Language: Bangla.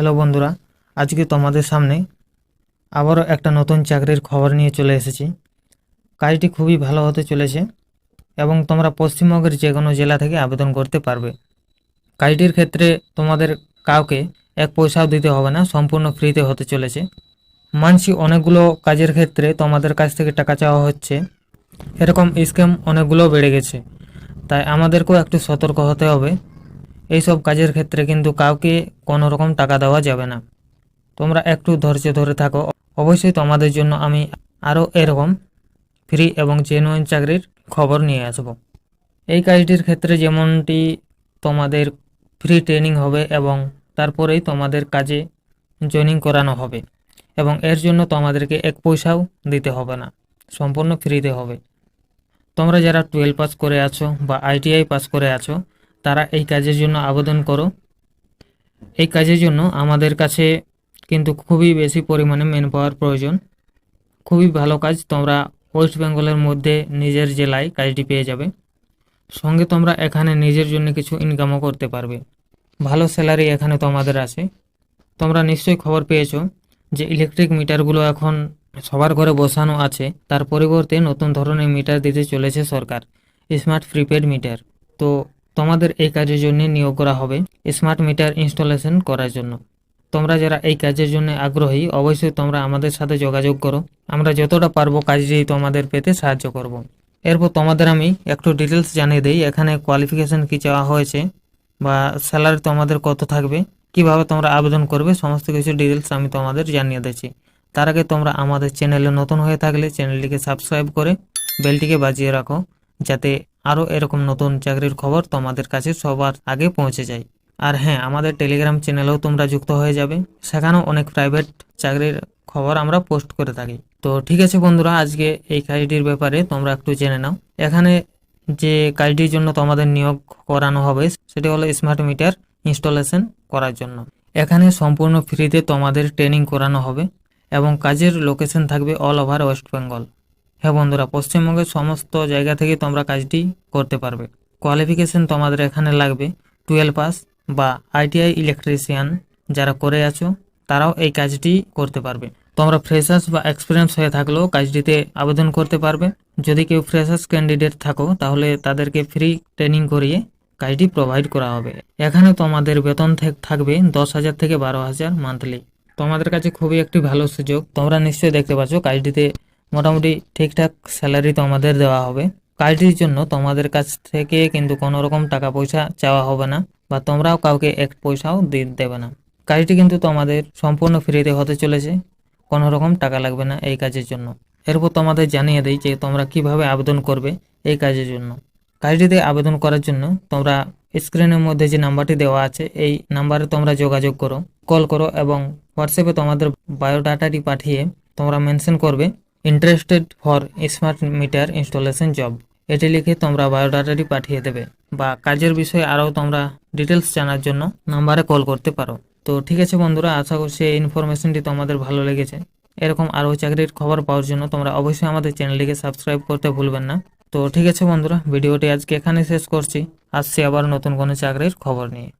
হ্যালো বন্ধুরা, আজকে তোমাদের সামনে আবারও একটা নতুন চাকরির খবর নিয়ে চলে এসেছি। কাজটি খুবই ভালো হতে চলেছে এবং তোমরা পশ্চিমবঙ্গের যে কোনো জেলা থেকে আবেদন করতে পারবে। কাজটির ক্ষেত্রে তোমাদের কাউকে এক পয়সাও দিতে হবে না, সম্পূর্ণ ফ্রিতে হতে চলেছে। মানছি অনেকগুলো কাজের ক্ষেত্রে তোমাদের কাছ থেকে টাকা চাওয়া হচ্ছে। এরকম স্ক্যাম অনেকগুলো বেড়ে গেছে। তাই আমাদেরকেও একটু সতর্ক হতে হবে। এইসব কাজের ক্ষেত্রে কিন্তু কাউকে কোনো রকম টাকা দেওয়া যাবে না। তোমরা একটু ধৈর্য ধরে থাকো। অবশ্যই তোমাদের জন্য আমি আরও এরকম ফ্রি এবং জেনুইন চাকরির খবর নিয়ে আসব। এই কাজটির ক্ষেত্রে যেমনটি তোমাদের ফ্রি ট্রেনিং হবে এবং তারপরেই তোমাদের কাজে জয়েনিং করানো হবে এবং এর জন্য তোমাদেরকে এক পয়সাও দিতে হবে না, সম্পূর্ণ ফ্রিতে হবে। তোমরা যারা টুয়েলভ পাস করে আছো বা আইটিআই পাস করে আছো তারা এই কাজের জন্য আবেদন করো। এই কাজের জন্য আমাদের কাছে কিন্তু খুবই বেশি পরিমাণে ম্যান পাওয়ার প্রয়োজন। খুবই ভালো কাজ, তোমরা ওয়েস্ট বেঙ্গলের মধ্যে নিজের জেলায় কাজটি পেয়ে যাবে। সঙ্গে তোমরা এখানে নিজের জন্য কিছু ইনকামও করতে পারবে। ভালো স্যালারি এখানে তোমাদের আছে। তোমরা নিশ্চয়ই খবর পেয়েছ যে ইলেকট্রিক মিটারগুলো এখন সবার ঘরে বসানো আছে। তার পরিবর্তে নতুন ধরনের মিটার দিতে চলেছে সরকার স্মার্ট প্রিপেড মিটার তো তোমাদের এই কাজের জন্য নিয়োগ করা হবে স্মার্ট মিটার ইনস্টলেশন করার জন্য। তোমরা যারা এই কাজের জন্য আগ্রহী, অবশ্যই তোমরা আমাদের সাথে যোগাযোগ করো। আমরা যতটা পারব কাজটি তোমাদের পেতে সাহায্য করব। এরপর তোমাদের আমি একটু ডিটেলস জানিয়ে দিই। এখানে কোয়ালিফিকেশন কি চাওয়া হয়েছে বা স্যালারি তোমাদের কত থাকবে, কীভাবে তোমরা আবেদন করবে, সমস্ত কিছু ডিটেলস আমি তোমাদের জানিয়ে দিচ্ছি। তার আগে তোমরা আমাদের চ্যানেলে নতুন হয়ে থাকলে চ্যানেলটিকে সাবস্ক্রাইব করে বেলটিকে বাজিয়ে রাখো, যাতে আরও এরকম নতুন চাকরির খবর তোমাদের কাছে সবার আগে পৌঁছে যায়। আর হ্যাঁ আমাদের টেলিগ্রাম চ্যানেলেও তোমরা যুক্ত হয়ে যাবে। সেখানেও অনেক প্রাইভেট চাকরির খবর আমরা পোস্ট করে থাকি। তো ঠিক আছে বন্ধুরা, আজকে এই কাজটির ব্যাপারে তোমরা একটু জেনে নাও। এখানে যে কাজটির জন্য তোমাদের নিয়োগ করানো হবে, সেটি হলো স্মার্ট মিটার ইনস্টলেশন করার জন্য। এখানে সম্পূর্ণ ফ্রিতে তোমাদের ট্রেনিং করানো হবে এবং কাজের লোকেশন থাকবে অল ওভার ওয়েস্ট বেঙ্গল হ্যাঁ বন্ধুরা, পশ্চিমবঙ্গের সমস্ত জায়গা থেকে তোমরা কাজটি করতে পারবে। কোয়ালিফিকেশন তোমাদের এখানে লাগবে টুয়েলভ পাস বা আইটিআই ইলেকট্রিশিয়ান যারা করে আছো, তারাও এই কাজটি করতে পারবে। তোমরা ফ্রেশার্স বা এক্সপিরিয়েন্স হয়ে থাকলেও কাজটিতে আবেদন করতে পারবে। যদি কেউ ফ্রেশার্স ক্যান্ডিডেট থাকো, তাহলে তাদেরকে ফ্রি ট্রেনিং করিয়ে কাজটি প্রোভাইড করা হবে। এখানে তোমাদের বেতন থাক- থাকবে দশ হাজার থেকে বারো হাজার মান্থলি তোমাদের কাছে খুবই একটি ভালো সুযোগ। তোমরা নিশ্চয়ই দেখতে পাচ্ছ কাজটিতে মোটামুটি ঠিকঠাক স্যালারি তোমাদের দেওয়া হবে। কাজটির জন্য তোমাদের কাছ থেকে কিন্তু কোনো রকম টাকা পয়সা চাওয়া হবে না বা তোমরাও কাউকে এক পয়সাও দি- দেবে না। কাজটি কিন্তু তোমাদের সম্পূর্ণ ফ্রিতে হতে চলেছে, কোনো রকম টাকা লাগবে না এই কাজের জন্য। এরপর তোমাদের জানিয়ে দিই যে তোমরা কীভাবে আবেদন করবে এই কাজের জন্য। কাজটিতে আবেদন করার জন্য তোমরা স্ক্রিনের মধ্যে যে নাম্বারটি দেওয়া আছে, এই নাম্বারে তোমরা যোগাযোগ করো, কল করো এবং হোয়াটসঅ্যাপে তোমাদের বায়োডাটাটি পাঠিয়ে তোমরা মেনশন করবে। Interested for smart meter installation job এটি লিখে তোমরা বায়োডাটাটি পাঠিয়ে দেবে। বা কাজের বিষয়ে আরও তোমরা ডিটেলস জানার জন্য নাম্বারে কল করতে পারো। তো ঠিক আছে বন্ধুরা, আশা করছি এই ইনফরমেশনটি তোমাদের ভালো লেগেছে। এরকম আরও চাকরির খবর পাওয়ার জন্য তোমরা অবশ্যই আমাদের চ্যানেলটিকে সাবস্ক্রাইব করতে ভুলবেন না। তো ঠিক আছে বন্ধুরা, ভিডিওটি আজকে এখানে শেষ করছি। আসছি আবার নতুন কোনো চাকরির খবর নিয়ে।